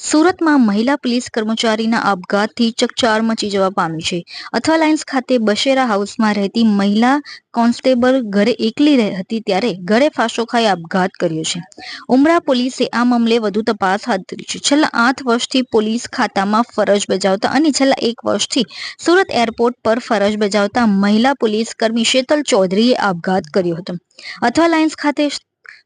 સુરતમાં મહિલા પોલીસ કર્મચારીના આપઘાતથી ચકચાર મચી જવા પામી છે. અથવા લાઇન્સ ખાતે બશેરા હાઉસમાં રહેતી મહિલા કોન્સ્ટેબલ ઘરે એકલી હતી ત્યારે ઘરે ફાંસો ખાઈ આપઘાત કર્યો છે. ઉમરા પોલીસે આ મામલે વધુ તપાસ હાથ ધરી છે. છેલ્લા આઠ વર્ષથી પોલીસ ખાતામાં ફરજ બજાવતા અને છેલ્લા એક વર્ષથી સુરત એરપોર્ટ પર ફરજ બજાવતા મહિલા પોલીસ કર્મી શેતલ ચૌધરીએ આપઘાત કર્યો હતો. અથવા લાઇન્સ ખાતે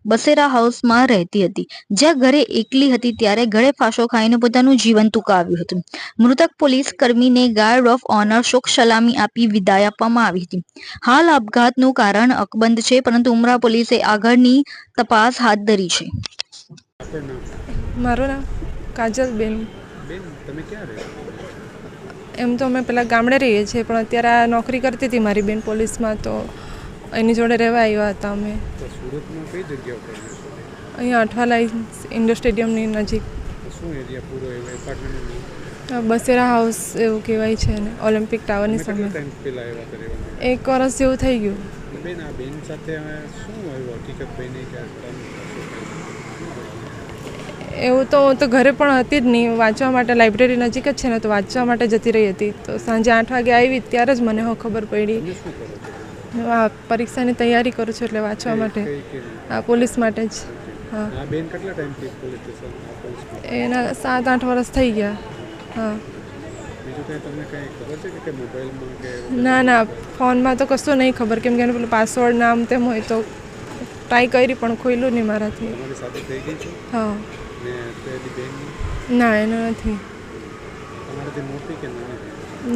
બસેરા હાઉસમાં રહેતી હતી. જ્યાં ઘરે એકલી હતી ત્યારે ઘરે ફાંસો ખાઈને પોતાનું જીવન ટૂંકાવ્યું હતું. મૃતક પોલીસ કર્મીને ગાર્ડ ઓફ ઓનર શોક સલામી આપી વિદાય આપવામાં આવી હતી. હાલ આપઘાતનું કારણ અકબંધ છે પરંતુ ઉમરા પોલીસે આગળની તપાસ હાથ ધરી છે. મારું નામ કાજલબેન બેન તમે ક્યાં રહો? એમ તો અમે પહેલાં ગામડે રહીએ છીએ પણ અત્યારે આ નોકરી કરતી હતી મારી બેન પોલીસમાં તો એની જોડે રહેવા આવ્યા હતા અમે. સુરતમાં કઈ જગ્યા? અહીંયા અઠવાલાઈ ઇન્ડોર સ્ટેડિયમની નજીક. શું એરિયા પૂરો એવો એપાર્ટમેન્ટ બસેરા હાઉસ એવું કહેવાય છે ને ઓલિમ્પિક ટાવરની સામે. એક વર્ષ જેવું થઈ ગયું. બેન આ બેન સાથે શું હકીકત? એવું તો હું તો ઘરે પણ હતી જ નહીં. વાંચવા માટે લાઇબ્રેરી નજીક જ છે ને તો વાંચવા માટે જતી રહી હતી. તો સાંજે આઠ વાગે આવી ત્યારે જ મને હો ખબર પડી. આ પરીક્ષાની તૈયારી કરું છું એટલે વાંચવા માટે. આ પોલીસ માટે જ. હા. બેન કેટલા ટાઈમથી એના સાત આઠ વર્ષ થઈ ગયા. હા. ના ના. ફોનમાં તો કશું નહીં ખબર. કેમ કે એનું પેલું પાસવર્ડ નામ તેમ હોય તો ટ્રાય કરી પણ ખોલ્યું નહીં મારાથી. હા. ને એનું નથી.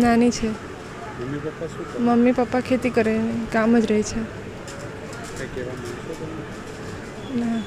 નાની છે. મમ્મી પપ્પા ખેતી કરે કામ જ રહે છે. ના.